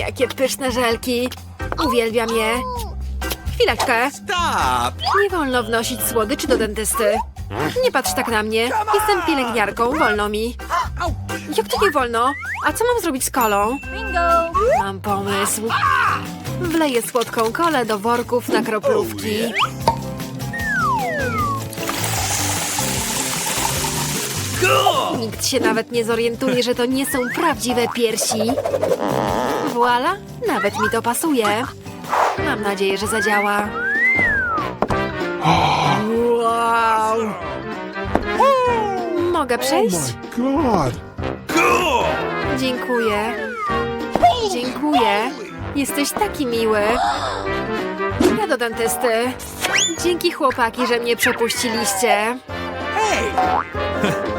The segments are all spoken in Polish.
Jakie pyszne żelki. Uwielbiam je. Chwileczkę. Stop! Nie wolno wnosić słodyczy do dentysty. Nie patrz tak na mnie. Jestem pielęgniarką, wolno mi. Jak to nie wolno? A co mam zrobić z kolą? Bingo! Mam pomysł. Wleję słodką kolę do worków na kroplówki. Nikt się nawet nie zorientuje, że to nie są prawdziwe piersi. Voila, nawet mi to pasuje. Mam nadzieję, że zadziała. Wow! Mogę przejść? God. Cool! Dziękuję. Dziękuję. Jesteś taki miły. Ja do dentysty. Dzięki chłopaki, że mnie przepuściliście. Hey!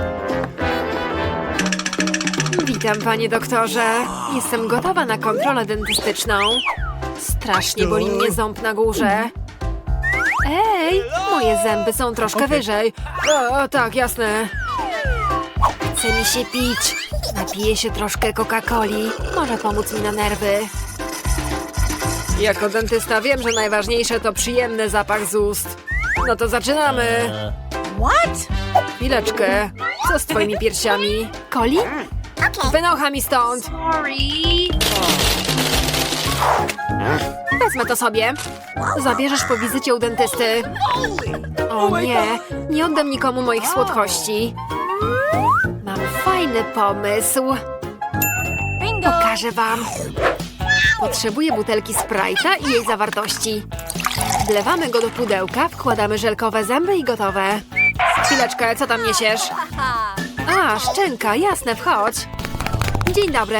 Witam, panie doktorze. Jestem gotowa na kontrolę dentystyczną. Strasznie boli mnie ząb na górze. Ej, moje zęby są troszkę wyżej. O, tak, jasne. Chce mi się pić. Napiję się troszkę Coca-Coli. Może pomóc mi na nerwy. Jako dentysta wiem, że najważniejsze to przyjemny zapach z ust. No to zaczynamy. What? Chwileczkę. Co z twoimi piersiami? Coli? Wynocha mi stąd. Sorry. Wezmę to sobie. Zabierzesz po wizycie u dentysty. O nie, nie oddam nikomu moich słodkości. Mam fajny pomysł. Pokażę wam. Potrzebuję butelki Sprite'a i jej zawartości. Wlewamy go do pudełka, wkładamy żelkowe zęby i gotowe. Chwileczkę, co tam niesiesz? A, szczęka, jasne, wchodź. Dzień dobry.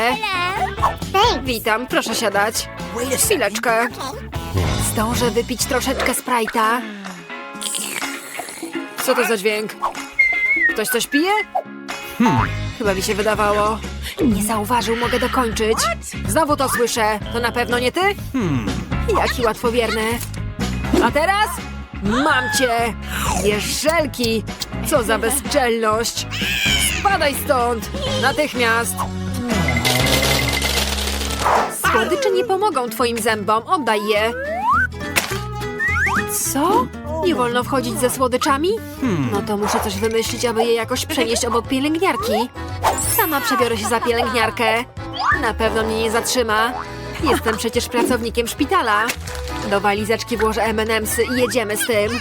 Witam, proszę siadać. Chwileczkę. Zdążę wypić troszeczkę Sprite'a. Co to za dźwięk? Ktoś coś pije? Chyba mi się wydawało. Nie zauważył, mogę dokończyć. Znowu to słyszę. To na pewno nie ty? Jaki łatwowierny. A teraz? Mam cię! Jesz żelki! Co za bezczelność! Spadaj stąd! Natychmiast! Słodycze nie pomogą twoim zębom. Oddaj je. Co? Nie wolno wchodzić ze słodyczami? No to muszę coś wymyślić, aby je jakoś przenieść obok pielęgniarki. Sama przebiorę się za pielęgniarkę. Na pewno mnie nie zatrzyma. Jestem przecież pracownikiem szpitala. Do walizeczki włożę M&M'sy i jedziemy z tym.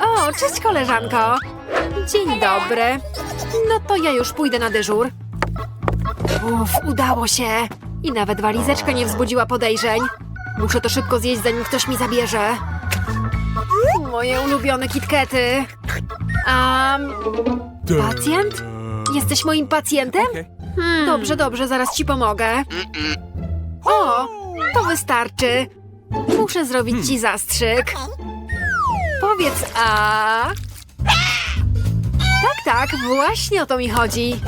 O, cześć koleżanko. Dzień dobry. No to ja już pójdę na dyżur. Uff, udało się. I nawet walizeczka nie wzbudziła podejrzeń. Muszę to szybko zjeść, zanim ktoś mi zabierze. Moje ulubione kitkety. A pacjent? Jesteś moim pacjentem? Dobrze, dobrze, zaraz ci pomogę. O, to wystarczy. Muszę zrobić ci zastrzyk. Powiedz a. Tak, tak, właśnie o to mi chodzi.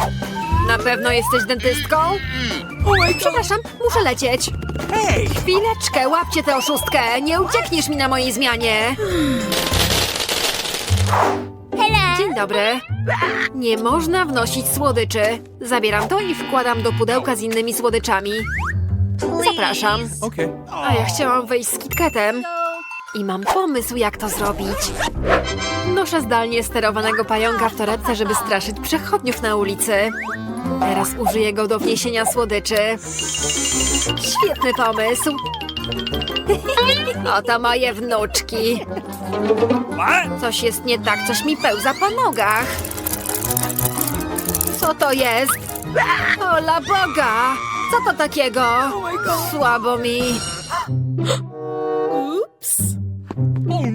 Na pewno jesteś dentystką? Przepraszam, muszę lecieć. Hey! Chwileczkę, łapcie tę oszustkę. Nie uciekniesz mi na mojej zmianie. Dzień dobry. Nie można wnosić słodyczy. Zabieram to i wkładam do pudełka z innymi słodyczami. Zapraszam. A ja chciałam wejść z kitketem. I mam pomysł, jak to zrobić. Noszę zdalnie sterowanego pająka w torebce, żeby straszyć przechodniów na ulicy. Teraz użyję go do wniesienia słodyczy. Świetny pomysł. Oto moje wnuczki. Coś jest nie tak, coś mi pełza po nogach. Co to jest? Ola Boga! Co to takiego? Słabo mi. Ups.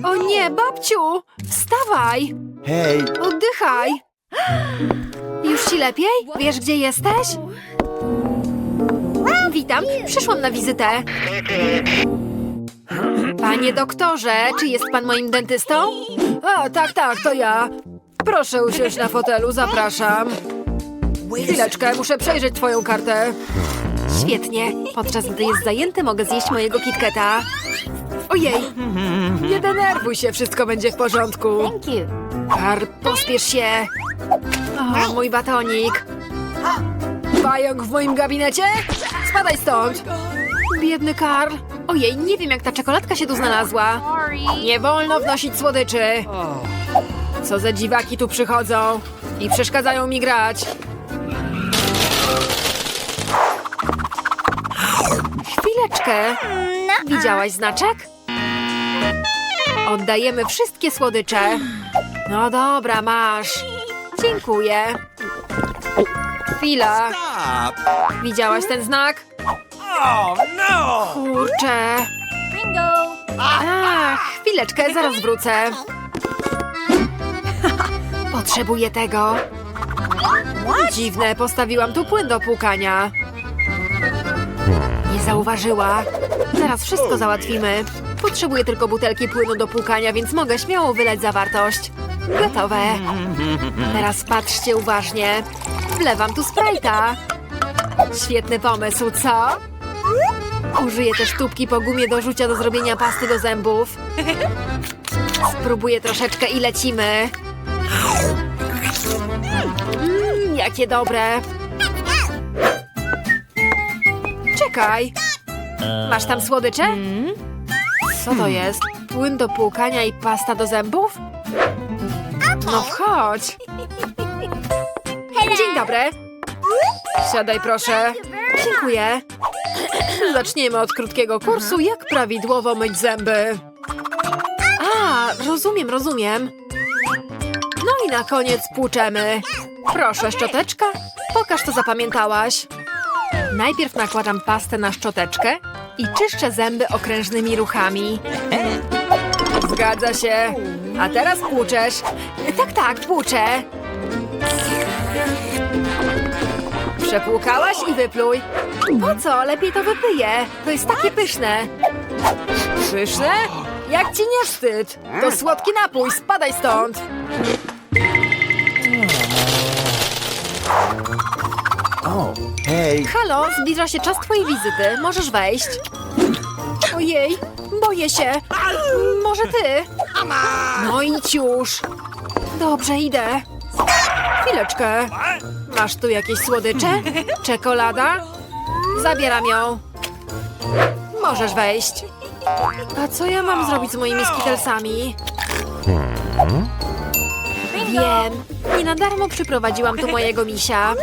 O nie, babciu! Wstawaj! Hey. Oddychaj! Już ci lepiej? Wiesz, gdzie jesteś? Witam, przyszłam na wizytę. Panie doktorze, czy jest pan moim dentystą? A, tak, tak, to ja. Proszę usiąść na fotelu, zapraszam. Chwileczkę, muszę przejrzeć twoją kartę. Świetnie. Podczas gdy jest zajęty, mogę zjeść mojego kitketa. Ojej, nie denerwuj się, wszystko będzie w porządku. Thank you. Kar, pospiesz się. O, mój batonik. Pająk w moim gabinecie? Spadaj stąd! Biedny Karl. Ojej, nie wiem jak ta czekoladka się tu znalazła. Nie wolno wnosić słodyczy. Co za dziwaki tu przychodzą i przeszkadzają mi grać. Chwileczkę. Widziałaś znaczek? Oddajemy wszystkie słodycze. No dobra, masz. Dziękuję. Chwila. Widziałaś ten znak? Oh no! Kurczę. Ach, chwileczkę, zaraz wrócę. Potrzebuję tego. Dziwne, postawiłam tu płyn do płukania. Nie zauważyła. Zaraz wszystko załatwimy. Potrzebuję tylko butelki płynu do płukania, więc mogę śmiało wylać zawartość. Gotowe. Teraz patrzcie uważnie. Wlewam tu Sprite'a. Świetny pomysł, co? Użyję też tubki po gumie do rzucia do zrobienia pasty do zębów. Spróbuję troszeczkę i lecimy. Mmm, jakie dobre. Czekaj. Masz tam słodycze? Co to jest? Płyn do płukania i pasta do zębów? No wchodź. Dzień dobry. Siadaj proszę. Dziękuję. Zaczniemy od krótkiego kursu, jak prawidłowo myć zęby. A, rozumiem, rozumiem. No i na koniec płuczemy. Proszę, szczoteczka. Pokaż, co zapamiętałaś. Najpierw nakładam pastę na szczoteczkę i czyszczę zęby okrężnymi ruchami. Zgadza się. A teraz płuczesz. Tak, tak, płuczę. Przepłukałaś i wypluj. Po co? Lepiej to wypyję. To jest takie pyszne. Pyszne? Jak ci nie wstyd? To słodki napój, spadaj stąd. Oh, hey. Halo, zbliża się czas twojej wizyty. Możesz wejść. Ojej, boję się. Może ty? No idź już. Dobrze, idę. Chwileczkę. Masz tu jakieś słodycze? Czekolada? Zabieram ją. Możesz wejść. A co ja mam zrobić z moimi skitelsami? Wiem. Nie na darmo przyprowadziłam tu mojego misia.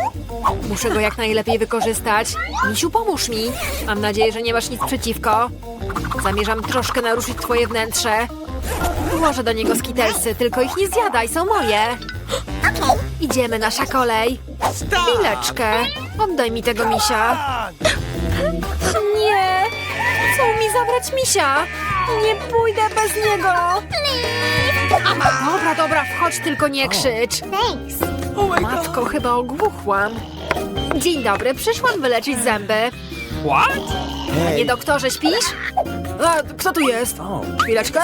Muszę go jak najlepiej wykorzystać. Misiu, pomóż mi. Mam nadzieję, że nie masz nic przeciwko. Zamierzam troszkę naruszyć twoje wnętrze. Włożę do niego skitelsy, tylko ich nie zjadaj, są moje. Idziemy, nasza kolej. Chwileczkę. Oddaj mi tego misia. Nie! Chcą mi zabrać misia! Nie pójdę bez niego! Dobra, dobra, wchodź, tylko nie krzycz. Matko, chyba ogłuchłam. Dzień dobry, przyszłam wyleczyć zęby. What? Panie doktorze, śpisz? A, kto tu jest? Chwileczkę.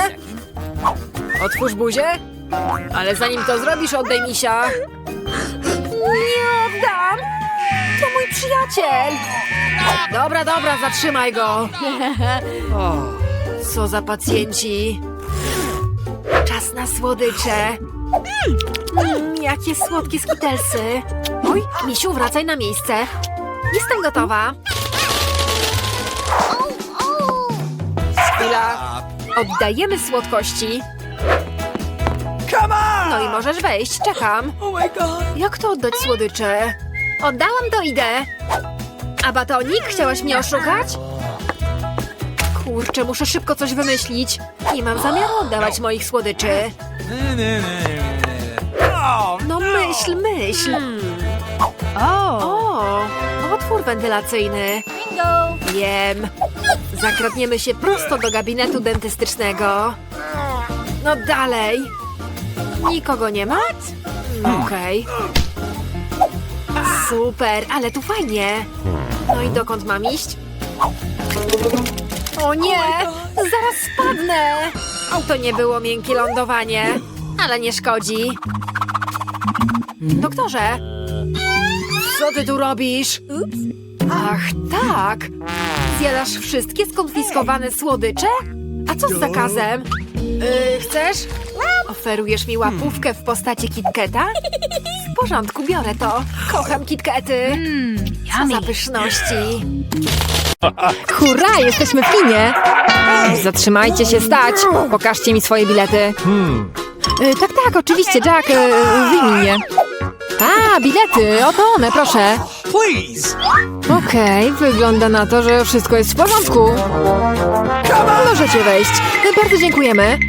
Otwórz buzię. Ale zanim to zrobisz, oddaj misia. Nie oddam! To mój przyjaciel! Dobra, dobra, zatrzymaj go. Co za pacjenci. Na słodycze. Mm, jakie słodkie skitelsy. Oj, misiu, wracaj na miejsce. Jestem gotowa. Chwila. Oddajemy słodkości. No i możesz wejść, czekam. Oh! Jak to oddać słodycze? Oddałam, to idę. A batonik? Chciałaś mnie oszukać? Kurczę, muszę szybko coś wymyślić. Nie mam zamiaru oddawać moich słodyczy. No myśl, myśl. O, otwór wentylacyjny. Bingo. Wiem. Zakradniemy się prosto do gabinetu dentystycznego. No dalej. Nikogo nie ma? Okej. Super, ale tu fajnie. No i dokąd mam iść? O nie! Zaraz spadnę! To nie było miękkie lądowanie, ale nie szkodzi. Doktorze! Co ty tu robisz? Ach, tak! Zjadasz wszystkie skonfiskowane słodycze? A co z zakazem? Yy, chcesz? Oferujesz mi łapówkę w postaci KitKata? porządku, biorę to. Kocham KitKaty. Mmm, Co za pyszności. Hurra, jesteśmy w kinie. Zatrzymajcie się, stać. Pokażcie mi swoje bilety. Y, tak, tak, oczywiście, Jack, y, wyjmij je. A, bilety, oto one, proszę. Please. Okej, wygląda na to, że wszystko jest w porządku. Możecie wejść. Y, Bardzo dziękujemy.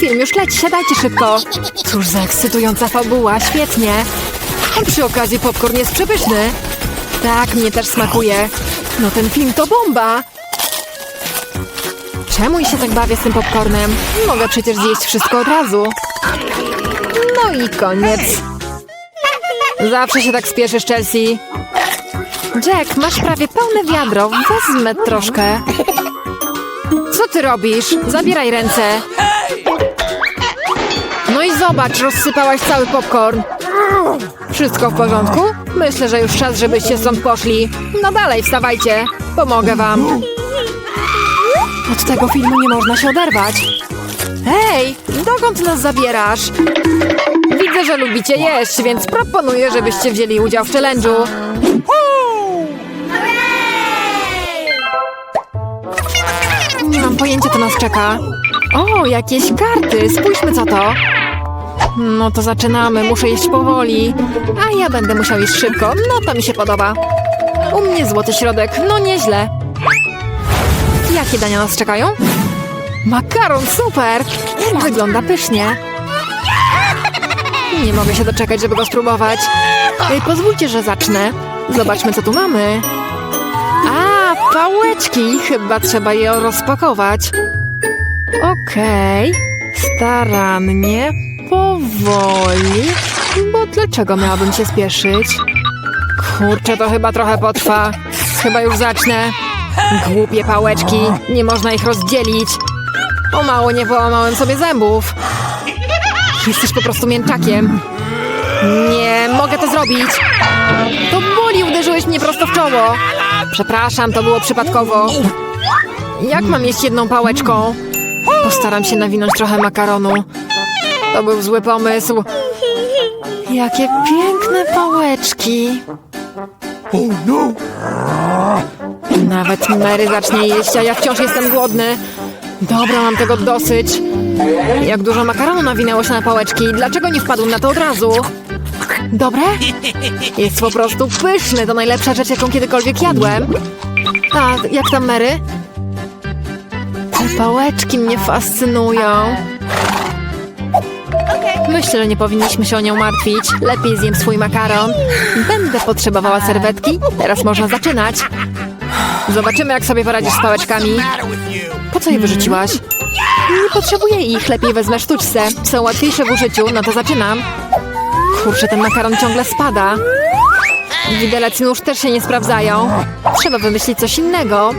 Film już leci, siadajcie szybko. Cóż za ekscytująca fabuła, świetnie. A przy okazji popcorn jest przepyszny. Tak, mnie też smakuje. No ten film to bomba. Czemu się tak bawię z tym popcornem? Mogę przecież zjeść wszystko od razu. No i koniec. Zawsze się tak spieszysz, Chelsea. Jack, masz prawie pełne wiadro. Wezmę troszkę. Co ty robisz? Zabieraj ręce. I zobacz, rozsypałaś cały popcorn. Wszystko w porządku? Myślę, że już czas, żebyście stąd poszli. No dalej, wstawajcie. Pomogę wam. Od tego filmu nie można się oderwać. Hej, dokąd nas zabierasz? Widzę, że lubicie jeść, więc proponuję, żebyście wzięli udział w challenge'u. Nie mam pojęcia, co nas czeka. O, jakieś karty. Spójrzmy, co to. No to zaczynamy. Muszę jeść powoli. A ja będę musiał jeść szybko. No to mi się podoba. U mnie złoty środek. No nieźle. Jakie dania nas czekają? Makaron, super! Wygląda pysznie. Nie mogę się doczekać, żeby go spróbować. Ej, pozwólcie, że zacznę. Zobaczmy, co tu mamy. A, pałeczki. Chyba trzeba je rozpakować. Okej. Starannie, powoli. Bo dlaczego miałabym się spieszyć? Kurczę, to chyba trochę potrwa. Chyba już zacznę. Głupie pałeczki. Nie można ich rozdzielić. O mało nie połamałem sobie zębów. Jesteś po prostu mięczakiem. Nie, mogę to zrobić. To boli, uderzyłeś mnie prosto w czoło. Przepraszam, to było przypadkowo. Jak mam jeść jedną pałeczką? Postaram się nawinąć trochę makaronu. To był zły pomysł. Jakie piękne pałeczki. Oh no. Nawet Mary zacznie jeść, a ja wciąż jestem głodny. Dobra, mam tego dosyć. Jak dużo makaronu nawinęło się na pałeczki. Dlaczego nie wpadłem na to od razu? Dobre? Jest po prostu pyszny. To najlepsza rzecz, jaką kiedykolwiek jadłem. A jak tam Mary? Te pałeczki mnie fascynują. Myślę, że nie powinniśmy się o nią martwić. Lepiej zjem swój makaron. Będę potrzebowała serwetki. Teraz można zaczynać. Zobaczymy, jak sobie poradzisz z pałeczkami. Po co je wyrzuciłaś? Nie potrzebuję ich, lepiej wezmę sztućce. Są łatwiejsze w użyciu, no to zaczynam. Kurczę, ten makaron ciągle spada. Widelec nóż też się nie sprawdzają. Trzeba wymyślić coś innego.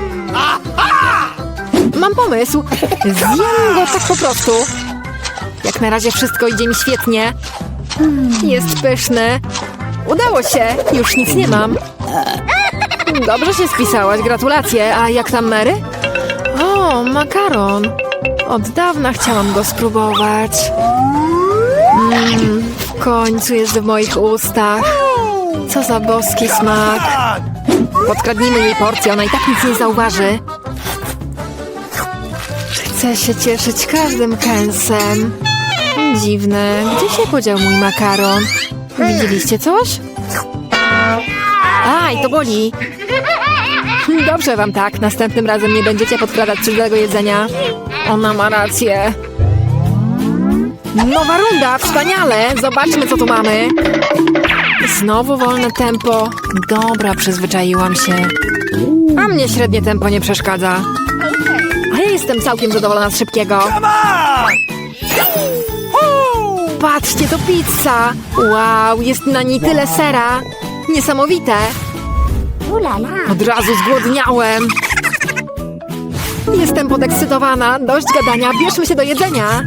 Mam pomysł. Zjem go tak po prostu. Jak na razie wszystko idzie mi świetnie. Jest pyszny. Udało się, już nic nie mam. Dobrze się spisałaś, gratulacje. A jak tam Mary? O, makaron. Od dawna chciałam go spróbować. Mmm, w końcu jest w moich ustach. Co za boski smak. Podkradnijmy jej porcję, ona i tak nic nie zauważy. Chcę się cieszyć każdym kęsem. Dziwne, gdzie się podział mój makaron? Widzieliście coś? Aj, to boli. Dobrze wam tak, następnym razem nie będziecie podkradać cudzego jedzenia. Ona ma rację. Nowa runda, wspaniale! Zobaczmy, co tu mamy. Znowu wolne tempo. Dobra, przyzwyczaiłam się. A mnie średnie tempo nie przeszkadza. A ja jestem całkiem zadowolona z szybkiego. Patrzcie, to pizza! Wow, jest na niej tyle sera. Niesamowite. Od razu zgłodniałem. Jestem podekscytowana. Dość gadania, bierzmy się do jedzenia.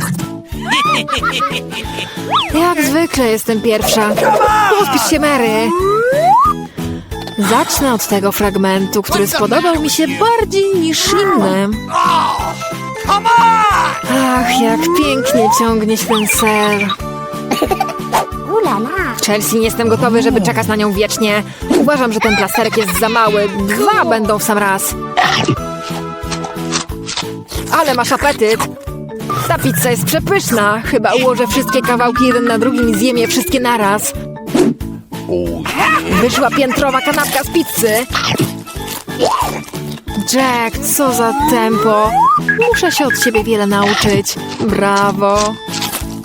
Jak zwykle jestem pierwsza. Pospisz się, Mary. Zacznę od tego fragmentu, który spodobał mi się bardziej niż inny. Come on. Ach, jak pięknie ciągnie się ten ser. Chelsea, nie jestem gotowy, żeby czekać na nią wiecznie. Uważam, że ten plasterek jest za mały. Dwa będą w sam raz. Ale masz apetyt. Ta pizza jest przepyszna. Chyba ułożę wszystkie kawałki jeden na drugim i zjem je wszystkie naraz. Wyszła piętrowa kanapka z pizzy. Jack, co za tempo. Muszę się od ciebie wiele nauczyć. Brawo.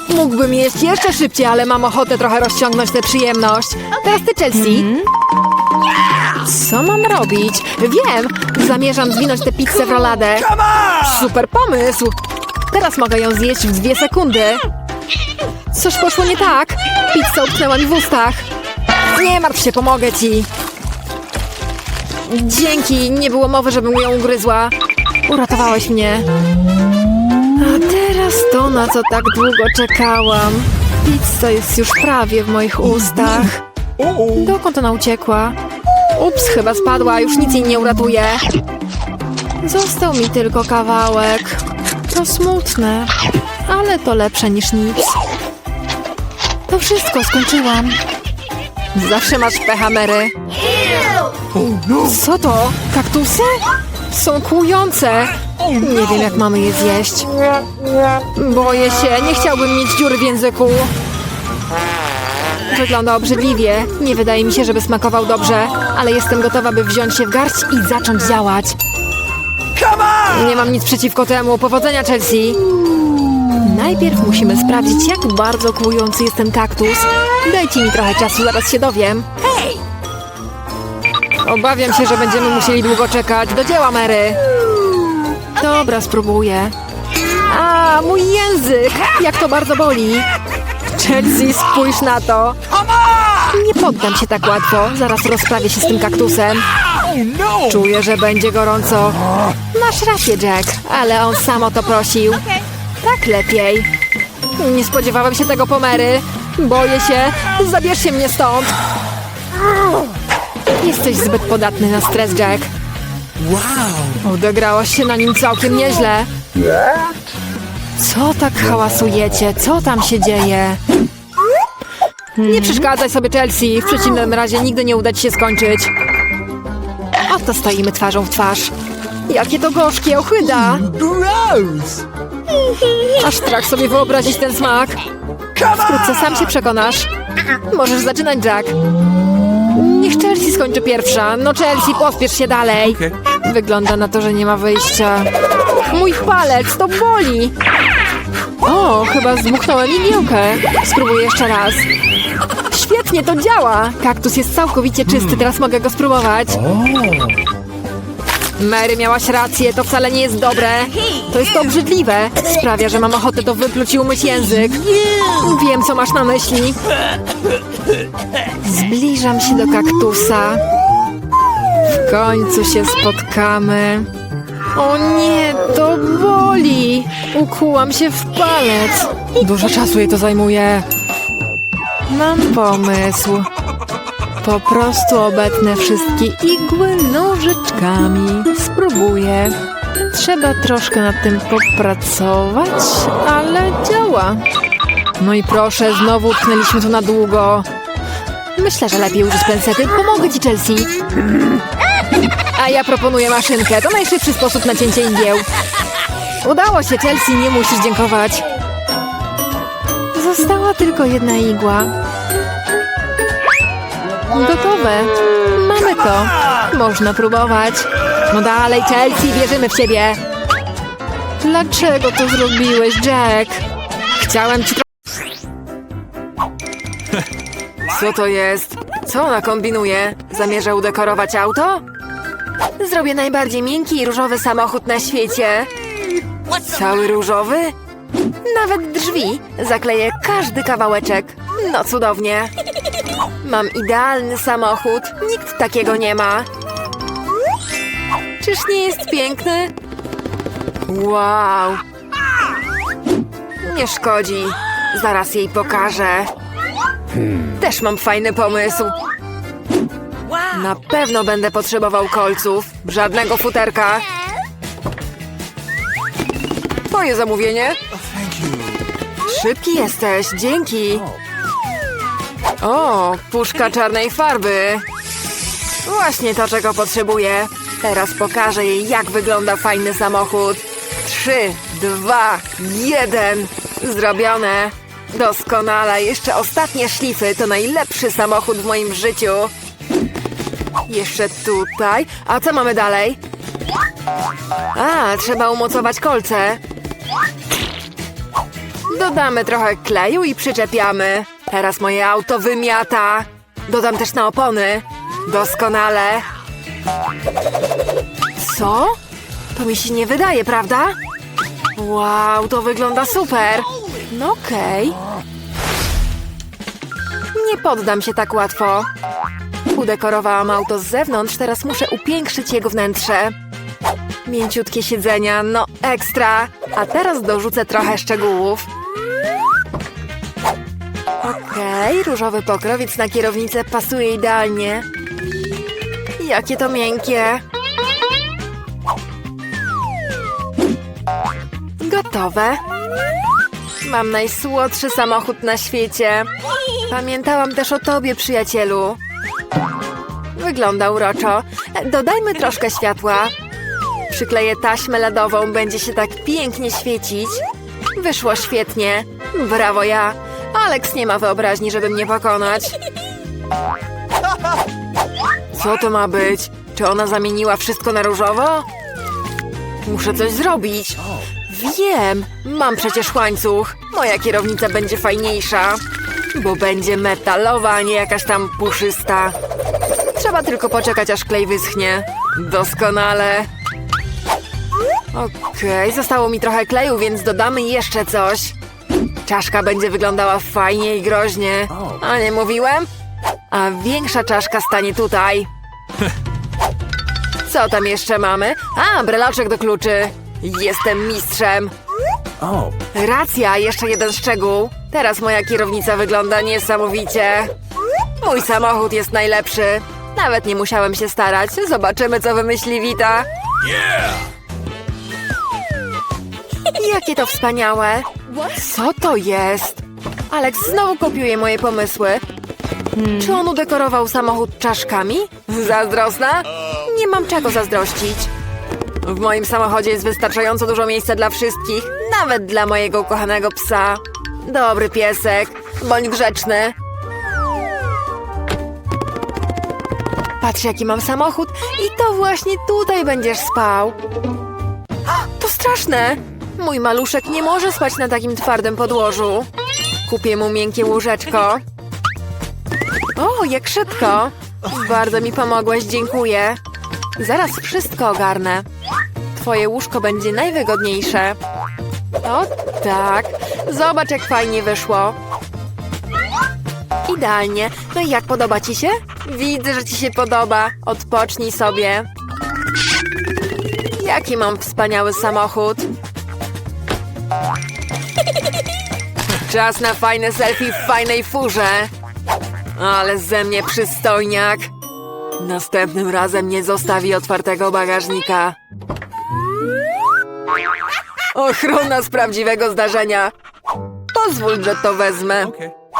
Mógłbym jeść jeszcze szybciej, ale mam ochotę trochę rozciągnąć tę przyjemność. Teraz ty, Chelsea. Co mam robić? Wiem! Zamierzam zwinąć tę pizzę w roladę. Super pomysł! Teraz mogę ją zjeść w dwie sekundy. Coś poszło nie tak. Pizza utknęła mi w ustach. Nie martw się, pomogę ci. Dzięki, nie było mowy, żebym ją ugryzła. Uratowałeś mnie. A teraz to, na co tak długo czekałam. Pizza jest już prawie w moich ustach. Dokąd ona uciekła? Ups, chyba spadła, już nic jej nie uratuje. Został mi tylko kawałek. To smutne, ale to lepsze niż nic. To wszystko, skończyłam. Zawsze masz pecha, Mary. No! Co to? Kaktusy? Są kłujące. Nie wiem, jak mamy je zjeść. Boję się, nie chciałbym mieć dziury w języku. Wygląda obrzydliwie. Nie wydaje mi się, żeby smakował dobrze, ale jestem gotowa, by wziąć się w garść i zacząć działać. Nie mam nic przeciwko temu. Powodzenia, Chelsea! Najpierw musimy sprawdzić, jak bardzo kłujący jest ten kaktus. Dajcie mi trochę czasu, zaraz się dowiem. Obawiam się, że będziemy musieli długo czekać. Do dzieła, Mary! Dobra, spróbuję. A, mój język! Jak to bardzo boli! Chelsea, spójrz na to! Nie poddam się tak łatwo. Zaraz rozprawię się z tym kaktusem. Czuję, że będzie gorąco. Masz rację, Jack, ale on sam o to prosił. Tak lepiej. Nie spodziewałem się tego pomery. Boję się. Zabierzcie mnie stąd. Jesteś zbyt podatny na stres, Jack. Wow! Odegrałaś się na nim całkiem nieźle. Co tak hałasujecie? Co tam się dzieje? Nie przeszkadzaj sobie, Chelsea. W przeciwnym razie nigdy nie uda ci się skończyć. Oto stoimy twarzą w twarz. Jakie to gorzkie, ochyda! Gross! Aż strach sobie wyobrazić ten smak. Wkrótce sam się przekonasz. Możesz zaczynać, Jack. Niech Chelsea skończy pierwsza. No Chelsea, pospiesz się dalej. Okej. Wygląda na to, że nie ma wyjścia. Mój palec, to boli. O, chyba zmuchnąłem igiełkę. Spróbuję jeszcze raz. Świetnie, to działa. Kaktus jest całkowicie czysty, teraz mogę go spróbować. Mary, miałaś rację, to wcale nie jest dobre. To jest obrzydliwe. Sprawia, że mam ochotę to wypluć i umyć język. Wiem, co masz na myśli. Zbliżam się do kaktusa. W końcu się spotkamy. O nie, to boli! Ukułam się w palec. Dużo czasu jej to zajmuje. Mam pomysł. Po prostu obetnę wszystkie igły nożyczkami. Spróbuję. Trzeba troszkę nad tym popracować, ale działa. No i proszę, znowu utknęliśmy tu na długo. Myślę, że lepiej użyć pensety. Pomogę ci, Chelsea. A ja proponuję maszynkę. To najszybszy sposób na cięcie igieł. Udało się, Chelsea, nie musisz dziękować. Została tylko jedna igła. Gotowe. Mamy to. Można próbować. No dalej, Chelsea, wierzymy w ciebie. Dlaczego to zrobiłeś, Jack? Chciałem ci... Co to jest? Co ona kombinuje? Zamierza udekorować auto? Zrobię najbardziej miękki i różowy samochód na świecie. Cały różowy? Nawet drzwi. Zakleję każdy kawałeczek. No cudownie. Mam idealny samochód. Nikt takiego nie ma. Czyż nie jest piękny? Wow. Nie szkodzi. Zaraz jej pokażę. Też mam fajny pomysł. Na pewno będę potrzebował kolców. Żadnego futerka. Twoje zamówienie? You. Szybki jesteś, dzięki. O, puszka czarnej farby. Właśnie to, czego potrzebuję. Teraz pokażę jej, jak wygląda fajny samochód. Trzy, dwa, jeden. Zrobione. Doskonale. Jeszcze ostatnie szlify. To najlepszy samochód w moim życiu. Jeszcze tutaj. A co mamy dalej? A, trzeba umocować kolce. Dodamy trochę kleju i przyczepiamy. Teraz moje auto wymiata. Dodam też na opony. Doskonale. Co? To mi się nie wydaje, prawda? Wow, to wygląda super. No okej. Nie poddam się tak łatwo. Udekorowałam auto z zewnątrz, teraz muszę upiększyć jego wnętrze. Mięciutkie siedzenia, no ekstra. A teraz dorzucę trochę szczegółów. Okej, różowy pokrowiec na kierownicę pasuje idealnie. Jakie to miękkie. Gotowe. Mam najsłodszy samochód na świecie. Pamiętałam też o tobie, przyjacielu. Wygląda uroczo. Dodajmy troszkę światła. Przykleję taśmę ledową, będzie się tak pięknie świecić. Wyszło świetnie. Brawo ja. Alex nie ma wyobraźni, żeby mnie pokonać. Co to ma być? Czy ona zamieniła wszystko na różowo? Muszę coś zrobić. Wiem, mam przecież łańcuch. Moja kierownica będzie fajniejsza, bo będzie metalowa, a nie jakaś tam puszysta. Trzeba tylko poczekać, aż klej wyschnie. Doskonale. Okej, zostało mi trochę kleju, więc dodamy jeszcze coś. Czaszka będzie wyglądała fajnie i groźnie. A nie mówiłem? A większa czaszka stanie tutaj. Co tam jeszcze mamy? A, breloczek do kluczy. Jestem mistrzem. Racja, jeszcze jeden szczegół. Teraz moja kierownica wygląda niesamowicie. Mój samochód jest najlepszy. Nawet nie musiałem się starać. Zobaczymy, co wymyśli Wita. Jakie to wspaniałe. Co to jest? Alex znowu kopiuje moje pomysły. Czy on udekorował samochód czaszkami? Zazdrosna? Nie mam czego zazdrościć. W moim samochodzie jest wystarczająco dużo miejsca dla wszystkich, nawet dla mojego ukochanego psa. Dobry piesek, bądź grzeczny. Patrz, jaki mam samochód i to właśnie tutaj będziesz spał. To straszne! Mój maluszek nie może spać na takim twardym podłożu. Kupię mu miękkie łóżeczko. O, jak szybko! Bardzo mi pomogłaś, dziękuję. Zaraz wszystko ogarnę. Twoje łóżko będzie najwygodniejsze. O tak, zobacz jak fajnie wyszło. Idealnie. No i jak podoba ci się? Widzę, że ci się podoba. Odpocznij sobie. Jaki mam wspaniały samochód. Czas na fajne selfie w fajnej furze. Ale ze mnie przystojniak. Następnym razem nie zostawi otwartego bagażnika. Ochrona z prawdziwego zdarzenia. Pozwól, że to wezmę.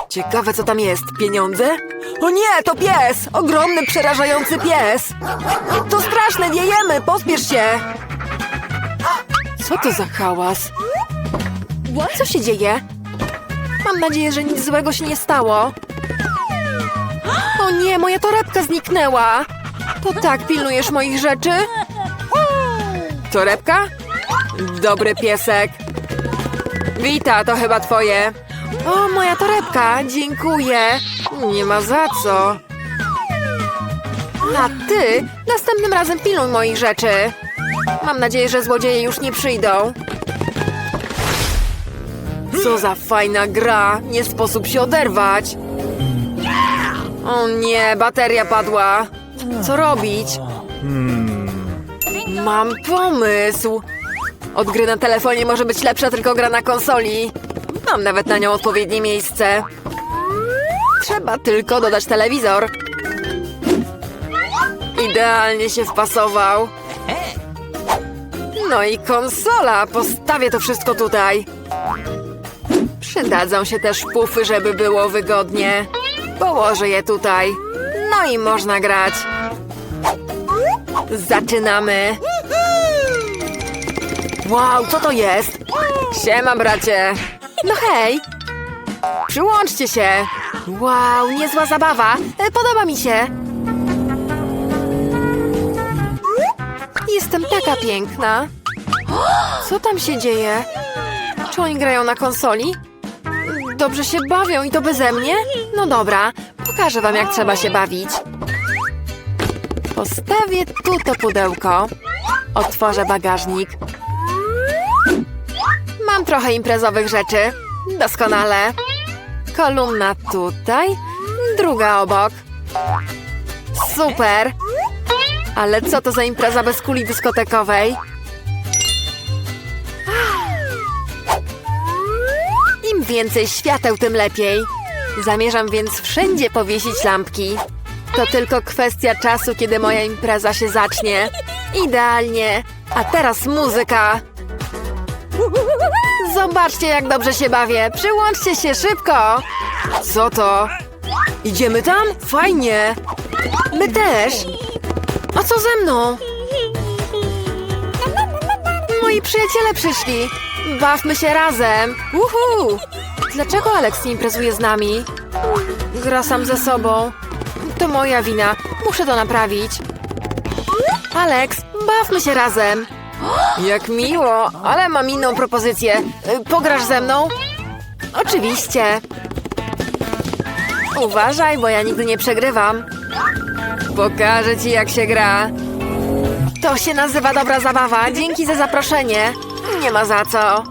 Ciekawe, co tam jest. Pieniądze? O nie, to pies! Ogromny, przerażający pies! To straszne, wiejemy! Pospiesz się! Co to za hałas? Co się dzieje? Mam nadzieję, że nic złego się nie stało. O nie, moja torebka zniknęła! To tak pilnujesz moich rzeczy? Torebka? Dobry piesek. Wita, to chyba twoje. O, moja torebka, dziękuję. Nie ma za co. A ty następnym razem pilnuj moich rzeczy. Mam nadzieję, że złodzieje już nie przyjdą. Co za fajna gra. Nie sposób się oderwać. O nie, bateria padła. Co robić? Mam pomysł. Od gry na telefonie może być lepsza tylko gra na konsoli. Mam nawet na nią odpowiednie miejsce. Trzeba tylko dodać telewizor. Idealnie się wpasował. No i konsola. Postawię to wszystko tutaj. Przydadzą się też pufy, żeby było wygodnie. Położę je tutaj. No i można grać. Zaczynamy. Wow, co to jest? Siema, bracie. No hej. Przyłączcie się. Wow, niezła zabawa. E, Podoba mi się. Jestem taka piękna. Co tam się dzieje? Czy oni grają na konsoli? Dobrze się bawią i to beze mnie? No dobra, pokażę wam jak trzeba się bawić. Postawię tu to pudełko. Otworzę bagażnik. Mam trochę imprezowych rzeczy. Doskonale. Kolumna tutaj, druga obok. Super! Ale co to za impreza bez kuli dyskotekowej? Im więcej świateł, tym lepiej. Zamierzam więc wszędzie powiesić lampki. To tylko kwestia czasu, kiedy moja impreza się zacznie. Idealnie. A teraz muzyka. Zobaczcie, jak dobrze się bawię. Przyłączcie się szybko. Co to? Idziemy tam? Fajnie. My też. A co ze mną? Moi przyjaciele przyszli. Bawmy się razem. Uhu! Dlaczego Alex nie imprezuje z nami? Gra sam ze sobą. To moja wina. Muszę to naprawić. Alex, bawmy się razem. Jak miło, ale mam inną propozycję. Y, Pograsz ze mną? Oczywiście. Uważaj, bo ja nigdy nie przegrywam. Pokażę ci, jak się gra. To się nazywa dobra zabawa. Dzięki za zaproszenie. Nie ma za co.